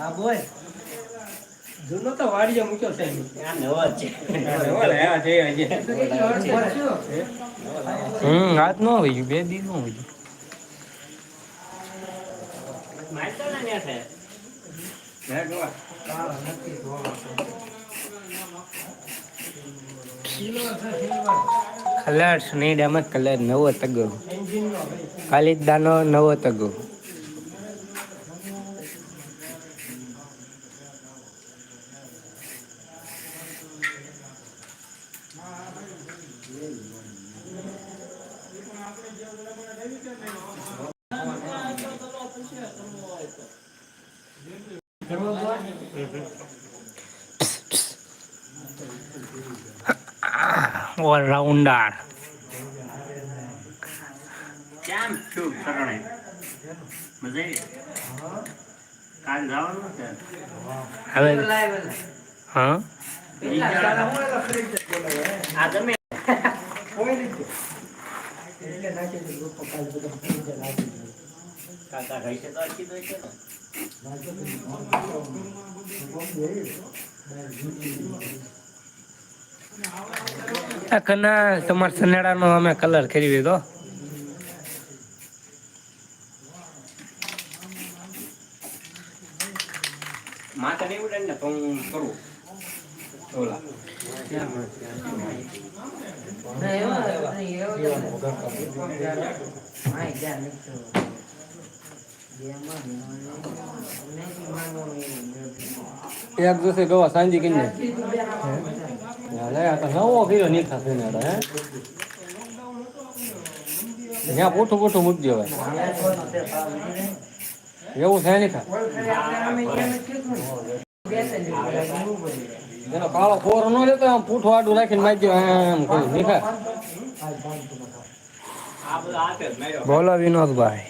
હા બોલ. જૂનો તો વાડીએ મૂક્યો છે. હમ આજ નો હોય બે દી નો હોય. કલર સુનીડામાં કલર નવો તગો. ખાલી નવો તગો. ઓલરાઉન્ડર કેમ છું શરણે? મજે કાલ જવાનું છે? હવે હા? આ તમે કાકા રહી છે તો અટકી દો છે ને. આ કના તમારા સનેડાનો અમે કલર કરી દીધો. માતા નહીં ઉડે ને તો હું કરું. ઓલા. એક દિવસે ગવા સાંજી તો નવો કિલો નીખા થઈને હે? ત્યાં પોઠું પોઠું મૂકી દેવાય. એવું છે નીખા એનો કાળો ફોર ન લેતો આમ પૂઠું આડું રાખીને મારજો એમ કહ્યું નીખા આ બધા હાથે જ માર્યો બોલો વિનોદભાઈ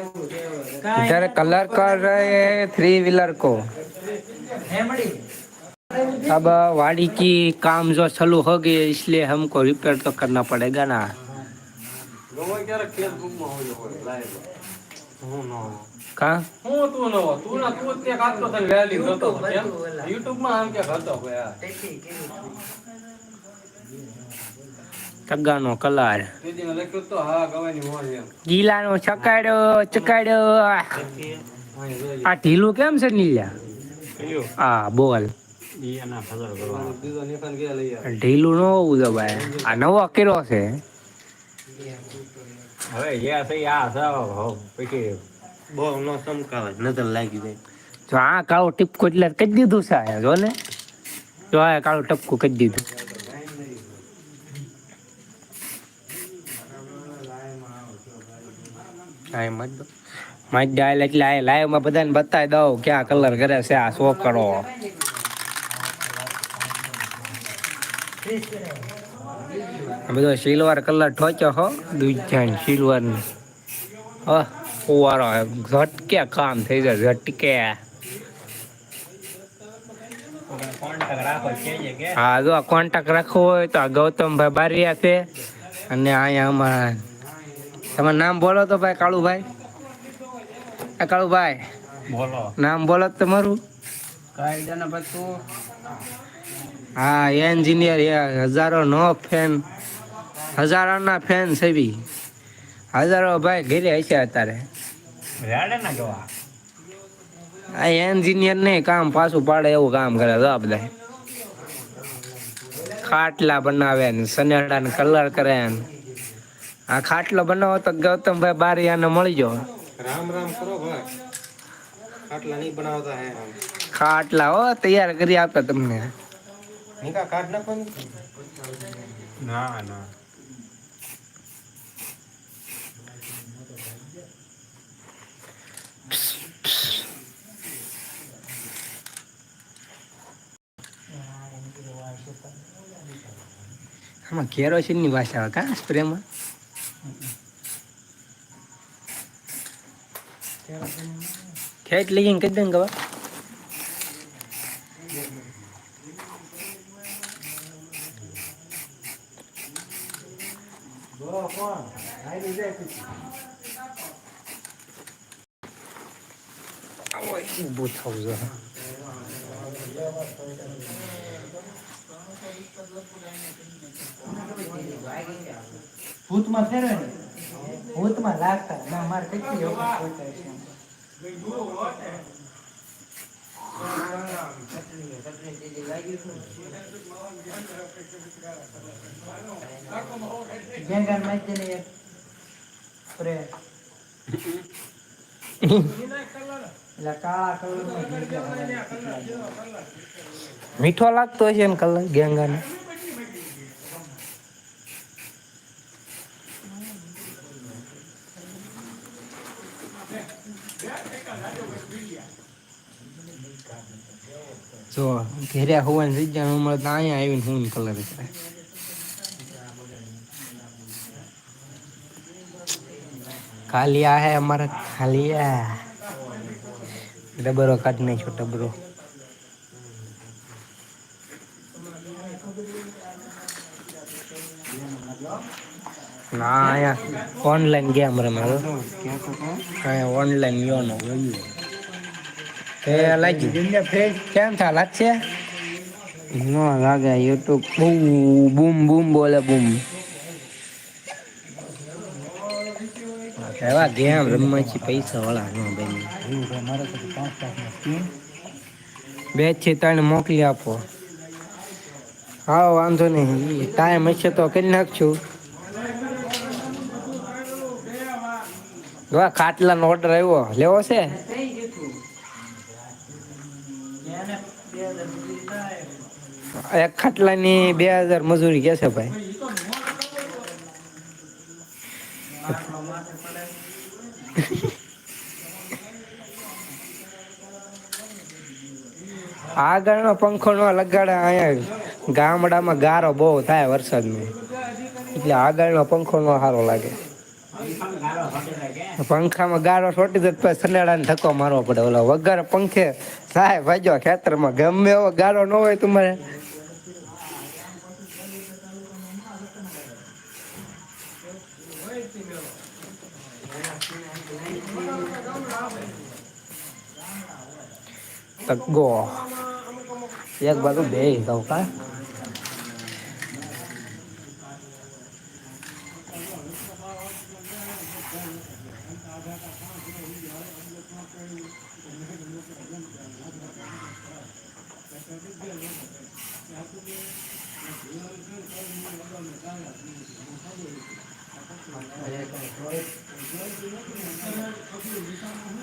इधर कलर कर रहे हैं थ्री व्हीलर को अब वाड़ी की काम जो चालू हो गई है, इसलिए हमको रिपेयर तो करना पड़ेगा ना હું હું તું ન તું ના તું જ વેલી જોતો આમ હતો કોઈ કલર. હા ગીલાનો ચકાડ્યો ચકાડ્યો. આ ઢીલું કેમ છે નીલ્યા? આ બોલ. ઢીલું ન હોવું તો ભાઈ આ નવો કર્યો છે. હવે જે થઈ આ સાવ પછી બહુ નો ચમકાવે નજર લાગી જાય. જો આ કાળો ટીપકો એટલે કહી દીધું છે આ જો ને. જો આ કાળું ટપકું કહી દીધું. હા એમ જ મારી ડાયલ એટલે આ લાઈવમાં બધાને બતાવી દઉં ક્યાં કલર કરે છે આ શો કરો. બધો સિલ્વર કલર ઠોચ્યો હો. દુજાણ સિલ્વર હા ફુવારો ઝટકે કામ થઈ જાય ઝટકે. હા જો કોન્ટેક્ટ રાખવો હોય તો આ ગૌતમભાઈ બારિયા છે. અને અહીંયા અમારા તમારું નામ બોલો તો ભાઈ કાળુભાઈ. આ કાળુભાઈ. બોલો. નામ બોલો તો તમારું. કાયદાના બધું હા એન્જિનિયર હજારો નો ફેન હજારોના ફેન છે બી. હજારો ભાઈ ઘેરે હશે અત્યારે. આ એન્જિનિયર ને કામ પાછું પાડે એવું કામ કરે તો બધા. ખાટલા બનાવે ને સનેડા ને કલર કરે ને. આ ખાટલો બનાવો તો ગૌતમભાઈ બારિયાને મળી જો રામ રામ કરો ભાઈ. ખાટલા નહીં બનાવતા હે. ખાટલા હો તૈયાર કરી આપે તમને. નિકા કાઢ નાખવાની ના ના આમાં કેરોસીનની ભાષા આવે કા સ્પ્રેમાં ખેત લઈને કહી દે ને ગવા ઊભું થવું જોઈએ ભૂતમાં ફેરવે ને ભૂતમાં લાગતા ના, મારે કેટલી વખત ખોટાય છે ગેંગાન માહિતી ને એક સ્પ્રે મીઠો લાગતો હશે ને કલર ગેંગાને જો ઘેર્યા હોવાની જગ્યા મળે તો અહીંયા આવીને હું કલર કરે કાલિયા હે અમારા કાલિયા ડબરો કાઢી નાખ્યો, ડબરો. ના, અહીંયા ઓનલાઈન ગેમ રમે અહીંયા ઓનલાઈન યોનો. લાગ્યું. કેમ થા, લાગશે? ન, લાગે યુટ્યુબ બૂમ બૂમ બૂમ બોલે બૂમ. એવા ગેમ રમવા છે પૈસા વાળા નો બેન. બે છે ત્રણ મોકલી આપો. હા વાંધો નહીં. ટાઈમ હશે તો કરી નાખશું જો ખાટલાનો ઓર્ડર આવ્યો, લેવો છે? એક ખાટલાની બે હજાર મજૂરી કે છે ભાઈ? આગળનો પંખો નો લગાડે અહીંયા ગામડામાં ગારો બહુ થાય વરસાદમાં એટલે આગળનો પંખો નો સારો લાગે. પંખામાં ગારો છોટી દે પછી સનેડાને ધક્કો મારવો પડે. ઓલો વગર પંખે થાય ભાજો ખેતરમાં. ગમે એવો ગારો ન હોય તમારે. તગ્ગો એક બાજુ બે દઉં કા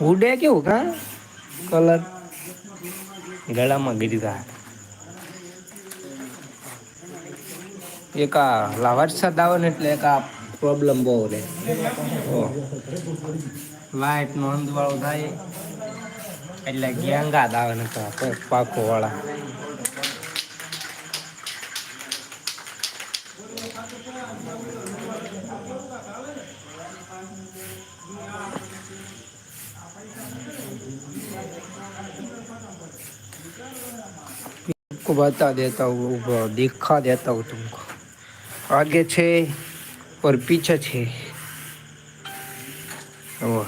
ઉડે કેવું કા કલર ગળામાં ગીરી એક આ વરસાદ આવે ને એટલે એક આ પ્રોબ્લેમ બહુ રહે. લાઈટ નો અંધવાળો થાય એટલે ગેંગા જ આવે ને તો પાકો વાળા बता देता हूँ वो दिखा देता हूँ तुमको आगे छे और पीछे छे वो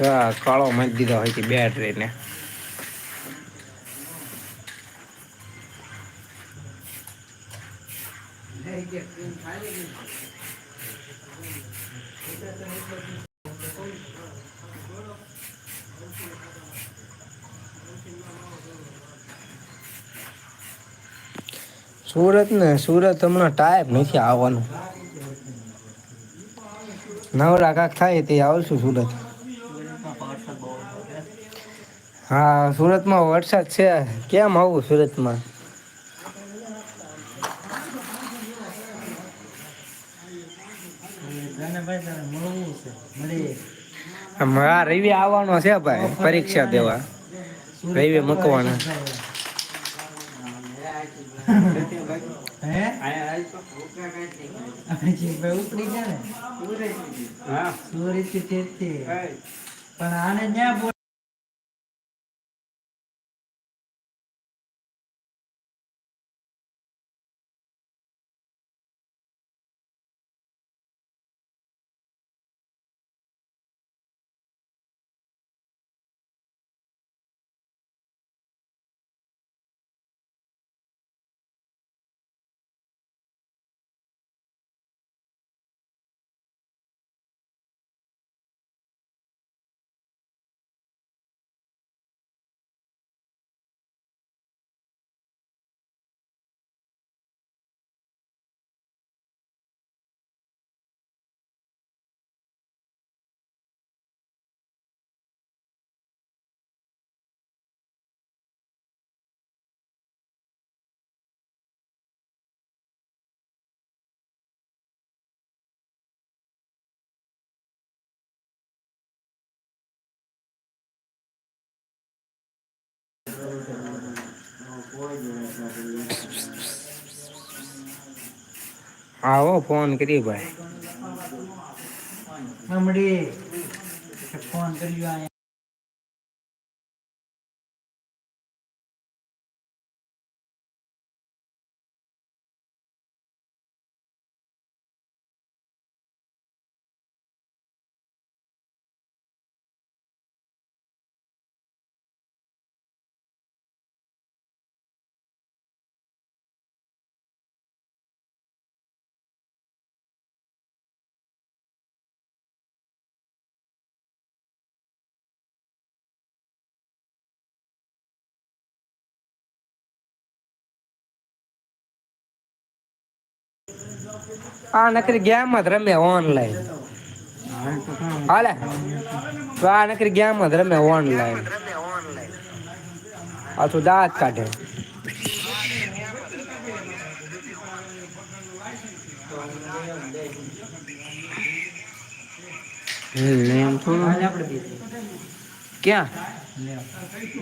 હા કાળો મારી દીધો હોય છે બેટરીને સુરત ને સુરત હમણાં ટાઈપ નથી આવવાનું. નવરા કાક થાય તે આવશું સુરત. હા, સુરતમાં વરસાદ છે. કેમ આવું સુરતમાં? હા, રવિ આવવાનો છે ભાઈ, પરીક્ષા દેવા. રવિ મૂકવાના. હે? અજીતભાઈ ઉપડી ગયા ને? સુરતથી પણ આને ન્યા આવો ફોન કરી ભાઈ. ફોન કર્યો આ આ નકરી ગેમ જ રમે ઓનલાઈન હાલે તો આ નકરી ગેમ જ રમે ઓનલાઈન આ તો દાંત કાઢે એમ થોડું હાલ આપણે બે ક્યાં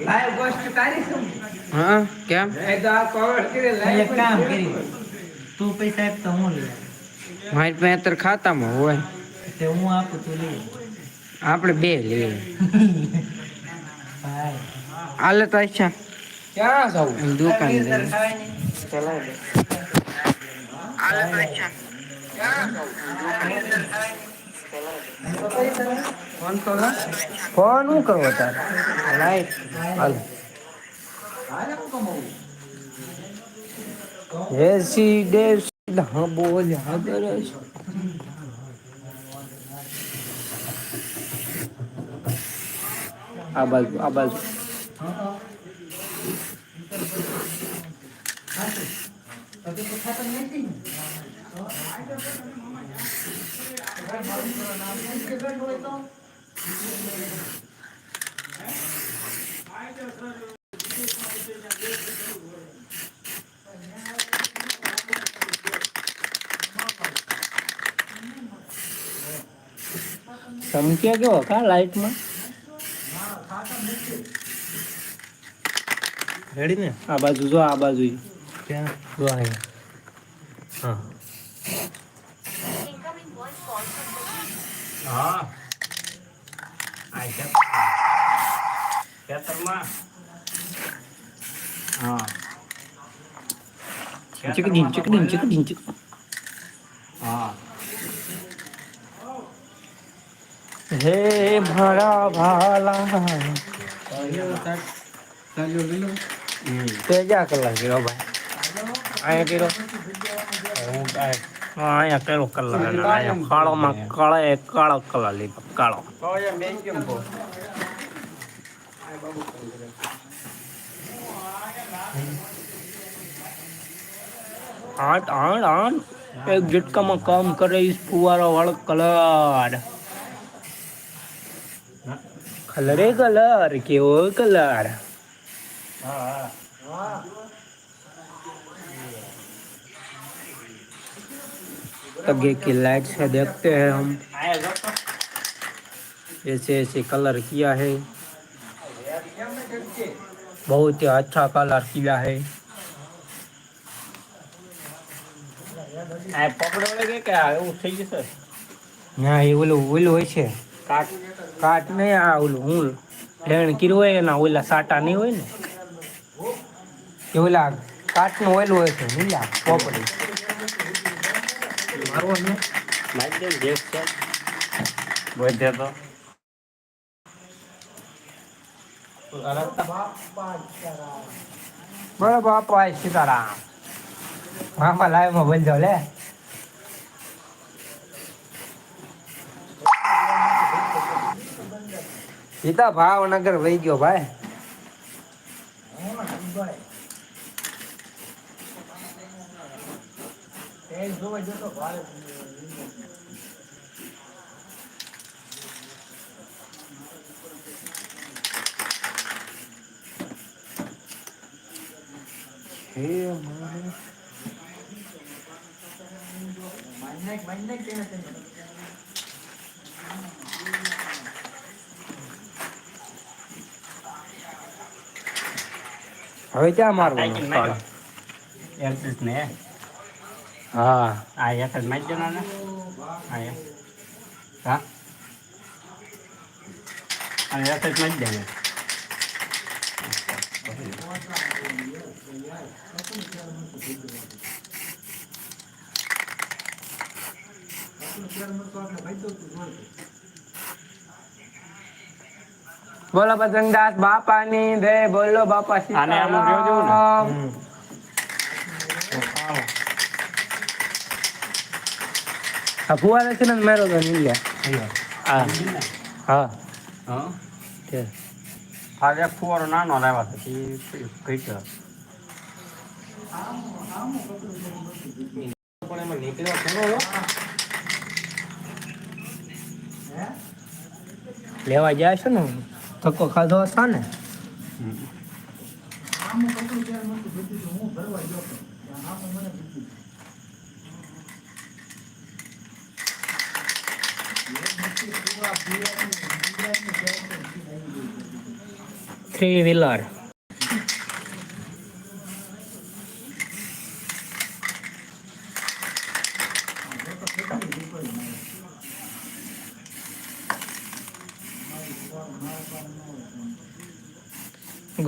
લાઈવ ગોસ્ટ તારી શું હા કેમ એક કામ કરી તું પૈસા આપ તો હું લઈ આવું. મારી પાસે અત્યારે ખાતામાં હોય. તે હું આપું તું લઈ આવ. આપણે બે લઈએ. ભાઈ હાલે તો અચ્છા ક્યાં જવું? દુકાન અંદર ખાવાય નહીં. ફોન તો ફોન શું કરવો તારે લાઈટ. હાલ. રેસિડેન્સ હા બોલ આગળ આ બાજુ આ બાજુ હજી તો ખાતર નથી ને. ચમક્યા કેવો કા લાઈટમાં રેડી ને આ બાજુ જો આ બાજુ ક્યાં જો અહીંયા હા હા આઈ ખેતરમાં હા ચીકડીન ચીકડીન ચીકડીન ચીક હે મારા ભાલા તે ક્યાં કલાક ગયો ભાઈ અહીંયા કર્યો હું અહીંયા કર્યો કલાક અને અહીંયા કાળોમાં કાળા કાળો કલર લીધો કાળો આઠ આઠ આઠ એક ઝટકામાં કામ કરે ફુવારો વાળો કલર કલરે કલર કેવો કલર आगे की लाइट से देखते हैं हम ऐसे ऐसे कलर किया है बहुत ही अच्छा कलर किया है આ પકડો લાગે કે આ એવું થઈ જશે ના એ ઓલું ઓલું હોય છે કાટ કાટ નહીં આ ઓલું હું લેણ કર્યું હોય એના ઓલા સાટા નહીં હોય ને એ ઓલા કાટનું ઓલું હોય છે નીલા પોપડી મારવો ને મારી દે જેક છે બધે તો બરાબર બાપા સીતારામ મામા લાઈવમાં બોલજો લે સીતા ભાવનગર વહી ગયો ભાઈ. હે હવે ક્યાં મારવાનું? એરપીસ ને. હા. આ એક જ મારી દેવાનો ને. એક હા. અને એક જ મારી દેવાનો. બોલો પતંગદાસ બાપાની જય બોલો બાપા આને આમાં જોજો ને. આ ફુવારે છે ને મેરો તો નીલ્યા હા. હા. હા? છે. ફુવારો નાનો લાવ્યા કઈ પણ એમાં નીકળ્યો ખરો લેવા જાય છે ને? ધક્કો ખાધો હશે ને થ્રી વ્હીલર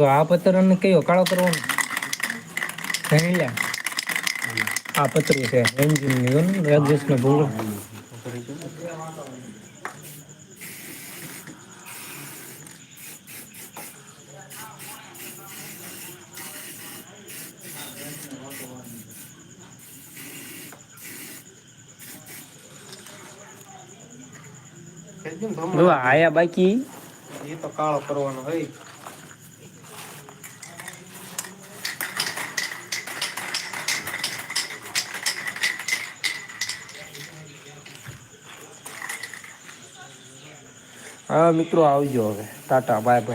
ગો આ પત્ર ને કયો કાળો કરવાનો નહીં લે આ પતરું છે એન્જિનની રાજેશ ને ભૂલો જો આયા બાકી એ તો કાળો કરવાનો હોય હા મિત્રો આવજો હવે. Tata bye bye.